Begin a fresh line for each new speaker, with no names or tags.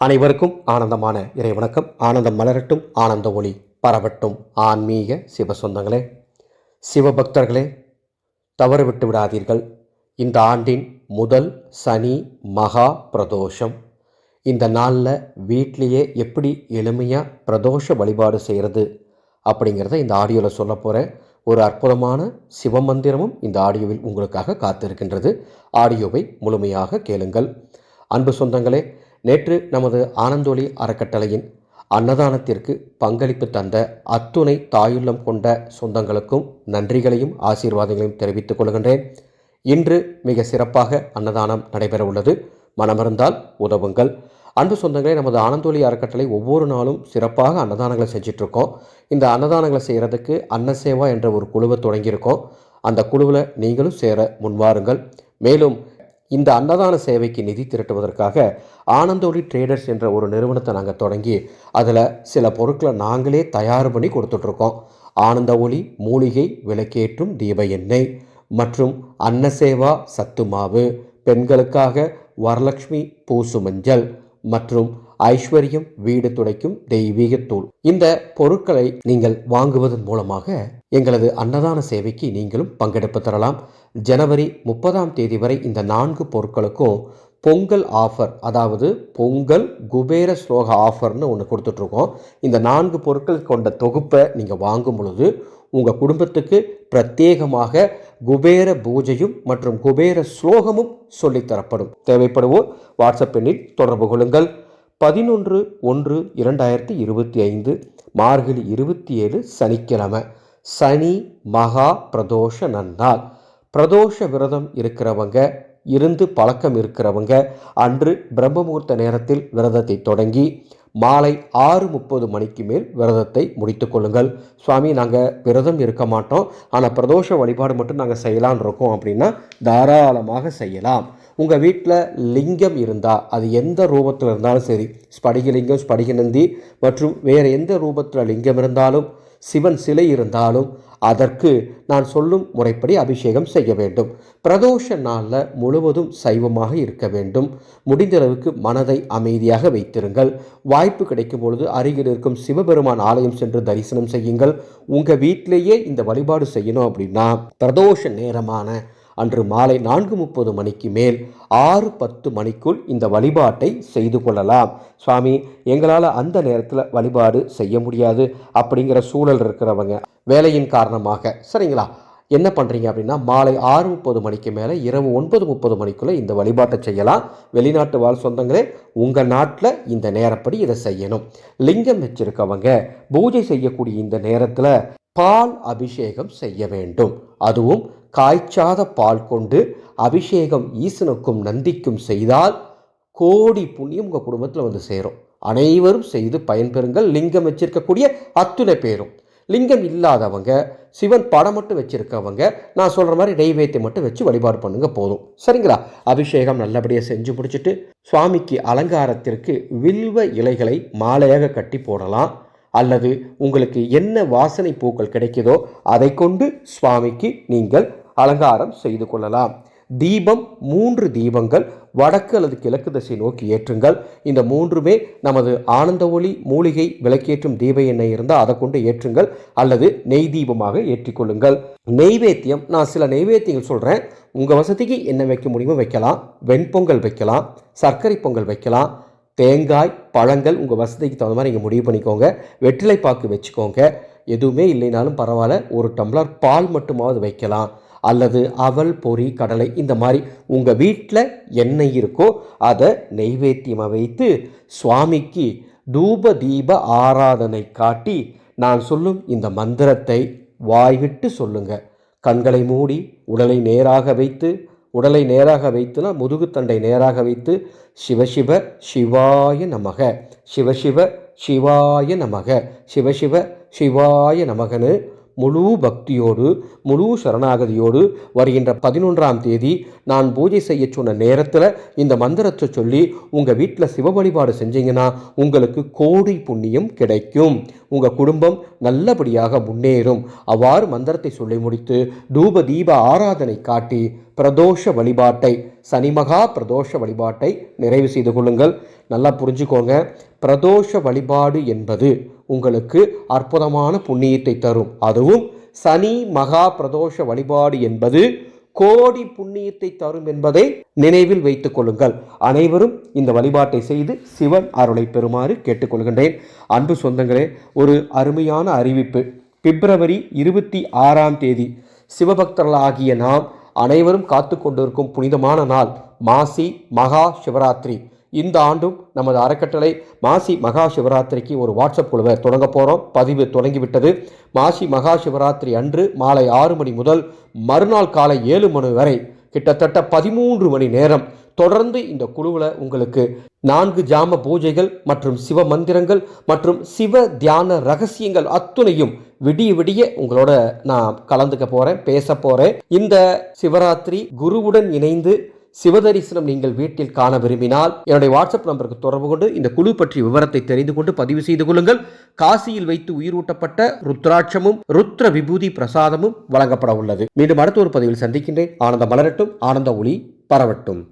அனைவருக்கும் ஆனந்தமான இறை வணக்கம். ஆனந்தம் மலரட்டும் ஆனந்த ஒளி பரவட்டும். ஆன்மீக சிவ சொந்தங்களே சிவபக்தர்களே தவறு விட்டு விடாதீர்கள். இந்த ஆண்டின் முதல் சனி மகா பிரதோஷம். இந்த நாளில் வீட்லேயே எப்படி எளிமையாக பிரதோஷ வழிபாடு செய்கிறது அப்படிங்கிறத இந்த ஆடியோவில் சொல்ல போகிறேன் ஒரு அற்புதமான சிவ மந்திரமும் இந்த ஆடியோவில் உங்களுக்காக காத்திருக்கின்றது. ஆடியோவை முழுமையாக கேளுங்கள். அன்பு சொந்தங்களே நேற்று நமது ஆனந்தொளி அறக்கட்டளையின் அன்னதானத்திற்கு பங்களிப்பு தந்த அத்துணை தாயுள்ளம் கொண்ட சொந்தங்களுக்கும் நன்றிகளையும் ஆசீர்வாதங்களையும் தெரிவித்துக் கொள்கின்றேன். இன்று மிக சிறப்பாக அன்னதானம் நடைபெற உள்ளது மனமிருந்தால் உதவுங்கள். அன்பு சொந்தங்களே நமது ஆனந்தோலி அறக்கட்டளை ஒவ்வொரு நாளும் சிறப்பாக அன்னதானங்களை செஞ்சிட்ருக்கோம். இந்த அன்னதானங்களை செய்கிறதுக்கு அன்னசேவா என்ற ஒரு குழுவை தொடங்கியிருக்கோம். அந்த குழுவில் நீங்களும் சேர முன்வாருங்கள். மேலும் இந்த அன்னதான சேவைக்கு நிதி திரட்டுவதற்காக ஆனந்தோலி ட்ரேடர்ஸ் என்ற ஒரு நிறுவனத்தை நாங்கள் தொடங்கி அதில் சில பொருட்களை நாங்களே தயார் பண்ணி கொடுத்துட்ருக்கோம். ஆனந்த ஒளி மூலிகை விளக்கேற்றும் தீப எண்ணெய் மற்றும் அன்னசேவா சத்து மாவு பெண்களுக்காக வரலட்சுமி பூசு மஞ்சள் மற்றும் ஐஸ்வர்யம் வீடு துடைக்கும் தெய்வீகத்தூள். இந்த பொருட்களை நீங்கள் வாங்குவதன் மூலமாக எங்களது அன்னதான சேவைக்கு நீங்களும் பங்கெடுப்பு தரலாம். ஜனவரி முப்பதாம் தேதி வரை இந்த நான்கு பொருட்களுக்கும் பொங்கல் ஆஃபர் அதாவது பொங்கல் குபேர ஸ்லோக ஆஃபர்னு ஒன்று கொடுத்துட்ருக்கோம். இந்த நான்கு பொருட்கள் கொண்ட தொகுப்பை நீங்கள் வாங்கும் பொழுது உங்கள் குடும்பத்துக்கு பிரத்யேகமாக குபேர பூஜையும் மற்றும் குபேர ஸ்லோகமும் சொல்லித்தரப்படும் தேவைப்படுவோர் வாட்ஸ்அப் எண்ணில் தொடர்பு கொள்ளுங்கள். பதினொன்று ஒன்று இரண்டாயிரத்தி இருபத்தி ஐந்து மார்கழி இருபத்தி ஏழு சனிக்கிழமை. சனி மகா பிரதோஷ நன்னாள். பிரதோஷ விரதம் இருக்கிறவங்க இருந்து பழக்கம் இருக்கிறவங்க அன்று பிரம்மமுகூர்த்த நேரத்தில் விரதத்தை தொடங்கி மாலை ஆறு முப்பது மணிக்கு மேல் விரதத்தை முடித்து கொள்ளுங்கள். சுவாமி நாங்கள் விரதம் இருக்க மாட்டோம். ஆனால் பிரதோஷ வழிபாடு மட்டும் நாங்கள் செய்யலான் இருக்கோம் அப்படின்னா தாராளமாக செய்யலாம். உங்கள் வீட்டில் லிங்கம் இருந்தால் அது எந்த ரூபத்தில் இருந்தாலும் சரி ஸ்படிகலிங்கம் ஸ்படிகநந்தி மற்றும் வேறு எந்த ரூபத்தில் லிங்கம் இருந்தாலும் சிவன் சிலை இருந்தாலும் அதற்கு நான் சொல்லும் முறைப்படி அபிஷேகம் செய்ய வேண்டும். பிரதோஷ நாளில் முழுவதும் சைவமாக இருக்க வேண்டும். முடிந்தளவுக்கு மனதை அமைதியாக வைத்திருங்கள். வாய்ப்பு கிடைக்கும் பொழுது அருகில் இருக்கும் சிவபெருமான் ஆலயம் சென்று தரிசனம் செய்யுங்கள். உங்கள் வீட்டிலேயே இந்த வழிபாடு செய்யணும் அப்படின்னா பிரதோஷ நேரமான அன்று மாலை நான்கு முப்பது மணிக்கு மேல் ஆறு பத்து மணிக்குள் இந்த வழிபாட்டை செய்து கொள்ளலாம். சுவாமி எங்களால் அந்த நேரத்தில் வழிபாடு செய்ய முடியாது அப்படிங்கிற சூழல் இருக்கிறவங்க வேலையின் காரணமாக. சரிங்களா? என்ன பண்ணுறீங்க அப்படின்னா மாலை ஆறு முப்பது மணிக்கு மேலே இரவு ஒன்பது முப்பது மணிக்குள்ளே இந்த வழிபாட்டை செய்யலாம். வெளிநாட்டு வாழ் சொந்தங்களே உங்கள் நாட்டில் இந்த நேரப்படி இதை செய்யணும். லிங்கம் வச்சிருக்கவங்க பூஜை செய்யக்கூடிய இந்த நேரத்தில் பால் அபிஷேகம் செய்ய வேண்டும். அதுவும் காய்ச்சாத பால் கொண்டு அபிஷேகம் ஈசனுக்கும் நந்திக்கும் செய்தால் கோடி புண்ணியம் உங்கள் குடும்பத்தில் வந்து சேரும். அனைவரும் செய்து பயன்பெறுங்கள். லிங்கம் வச்சிருக்கக்கூடிய அத்துணை பேரும். லிங்கம் இல்லாதவங்க சிவன் படம் மட்டும் வச்சுருக்கவங்க நான் சொல்கிற மாதிரி நெய்வேத்தியம் மட்டும் வச்சு வழிபாடு பண்ணுங்க போதும். சரிங்களா? அபிஷேகம் நல்லபடியாக செஞ்சு முடிச்சுட்டு சுவாமிக்கு அலங்காரத்திற்கு வில்வ இலைகளை மாலையாக கட்டி போடலாம். அல்லது உங்களுக்கு என்ன வாசனை பூக்கள் கிடைக்குதோ அதை கொண்டு சுவாமிக்கு நீங்கள் அலங்காரம் செய்து கொள்ளலாம். தீபம் மூன்று தீபங்கள் வடக்கு அல்லது கிழக்கு திசை நோக்கி ஏற்றுங்கள். இந்த மூன்றுமே நமது ஆனந்த ஒளி மூலிகை விளக்கேற்றும் தீப எண்ணெய் இருந்தால் அதை கொண்டு ஏற்றுங்கள். அல்லது நெய் தீபமாக ஏற்றிக்கொள்ளுங்கள். நெய்வேத்தியம் நான் சில நெய்வேத்தியங்கள் சொல்கிறேன் உங்கள் வசதிக்கு என்ன வைக்க முடியுமோ வைக்கலாம். வெண்பொங்கல் வைக்கலாம். சர்க்கரை பொங்கல் வைக்கலாம். தேங்காய் பழங்கள் உங்கள் வசதிக்கு தகுந்த மாதிரி நீங்கள் முடிவு பண்ணிக்கோங்க. வெற்றிலை பாக்கு வச்சுக்கோங்க. எதுவுமே இல்லைனாலும் பரவாயில்ல. ஒரு டம்ளர் பால் மட்டுமாவது வைக்கலாம். அல்லது அவல் பொறி கடலை இந்த மாதிரி உங்கள் வீட்டில் எண்ணெய் இருக்கோ அதை நெய்வேத்தியமாக வைத்து சுவாமிக்கு தூப தீப ஆராதனை காட்டி நான் சொல்லும் இந்த மந்திரத்தை வாய்விட்டு சொல்லுங்கள் கண்களை மூடி உடலை நேராக வைத்து உடலை நேராக வைத்துனா முதுகுத்தண்டை நேராக வைத்து சிவசிவ சிவாய நமக. சிவசிவ சிவாய நமக. சிவசிவ சிவாய நமகன்னு முழு பக்தியோடு முழு சரணாகதியோடு வருகின்ற பதினொன்றாம் தேதி நான் பூஜை செய்ய சொன்ன நேரத்தில் இந்த மந்திரத்தை சொல்லி உங்கள் வீட்டில் சிவ வழிபாடு செஞ்சீங்கன்னா உங்களுக்கு கோடி புண்ணியம் கிடைக்கும். உங்கள் குடும்பம் நல்லபடியாக முன்னேறும். அவ்வாறு மந்திரத்தை சொல்லி முடித்து தூப தீப ஆராதனை காட்டி பிரதோஷ வழிபாட்டை சனி மகா பிரதோஷ வழிபாட்டை நிறைவு செய்து கொள்ளுங்கள். நல்லா புரிஞ்சுக்கோங்க. பிரதோஷ வழிபாடு என்பது உங்களுக்கு அற்புதமான புண்ணியத்தை தரும். அதுவும் சனி மகா பிரதோஷ வழிபாடு என்பது கோடி புண்ணியத்தை தரும் என்பதை நினைவில் வைத்துக் கொள்ளுங்கள். அனைவரும் இந்த வழிபாட்டை செய்து சிவன் அருளை பெறுமாறு கேட்டுக்கொள்கின்றேன். அன்பு சொந்தங்களே ஒரு அருமையான அறிவிப்பு. பிப்ரவரி இருபத்தி ஆறாம் தேதி சிவபக்தர்களாகிய நாம் அனைவரும் காத்து கொண்டிருக்கும் புனிதமான நாள் மாசி மகா சிவராத்திரி. இந்த ஆண்டும் நமது அறக்கட்டளை மாசி மகா சிவராத்திரிக்கு ஒரு வாட்ஸ்அப் குழுவை தொடங்க போகிறோம் பதிவு தொடங்கிவிட்டது. மாசி மகா சிவராத்திரி அன்று மாலை ஆறு மணி முதல் மறுநாள் காலை ஏழு மணி வரை கிட்டத்தட்ட பதிமூன்று மணி நேரம் தொடர்ந்து இந்த குழுவில் உங்களுக்கு நான்கு ஜாம பூஜைகள் மற்றும் சிவ மந்திரங்கள் மற்றும் சிவ தியான ரகசியங்கள் அத்துணையும் விடிய விடிய உங்களோட நான் கலந்துக்க போகிறேன் பேச போகிறேன் இந்த சிவராத்திரி குருவுடன் இணைந்து சிவதரிசனம் நீங்கள் வீட்டில் காண விரும்பினால் என்னுடைய வாட்ஸ்அப் நம்பருக்கு தொடர்பு கொண்டு இந்த குழு பற்றிய விவரத்தை தெரிந்து கொண்டு பதிவு செய்து கொள்ளுங்கள். காசியில் வைத்து உயிரூட்டப்பட்ட ருத்ராட்சமும் ருத்ர விபூதி பிரசாதமும் வழங்கப்பட உள்ளது. மீண்டும் அடுத்த ஒரு பதிவில் சந்திக்கின்றேன். ஆனந்த மலரட்டும் ஆனந்த ஒளி பரவட்டும்.